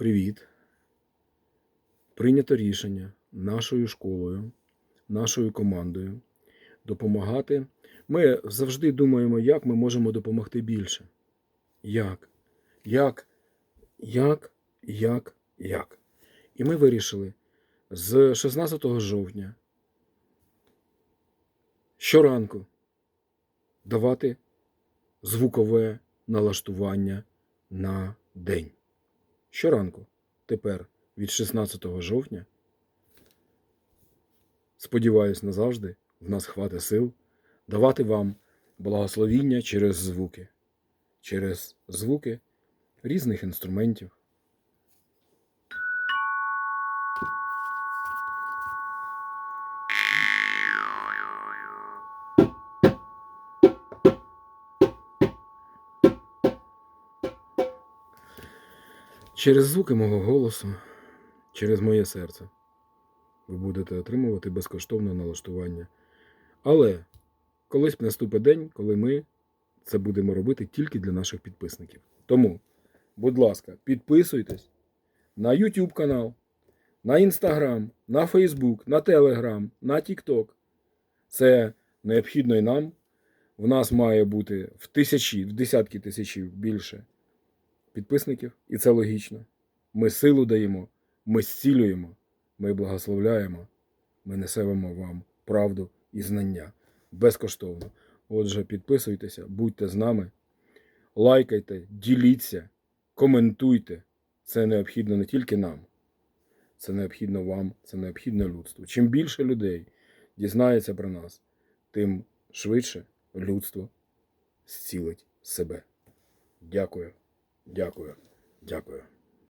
Привіт. Прийнято рішення нашою школою, нашою командою допомагати. Ми завжди думаємо, як ми можемо допомогти більше. Як? Як? Як? Як? Як? І ми вирішили з 16 жовтня щоранку давати звукове налаштування на день. Щоранку, тепер від 16 жовтня, сподіваюсь, назавжди в нас хватить сил давати вам благословіння через звуки, через звуки різних інструментів. Через звуки мого голосу, через моє серце ви будете отримувати безкоштовне налаштування. Але колись наступить день, коли ми це будемо робити тільки для наших підписників. Тому, будь ласка, підписуйтесь на YouTube канал, на Instagram, на Facebook, на Telegram, на TikTok. Це необхідно і нам. В нас має бути в тисячі, в десятки тисячів більше підписників, і це логічно. Ми силу даємо, ми зцілюємо, ми благословляємо, ми несемо вам правду і знання безкоштовно. Отже, підписуйтеся, будьте з нами, лайкайте, діліться, коментуйте. Це необхідно не тільки нам, це необхідно вам, це необхідно людству. Чим більше людей дізнається про нас, тим швидше людство зцілить себе. Дякую. Дякую. Дякую.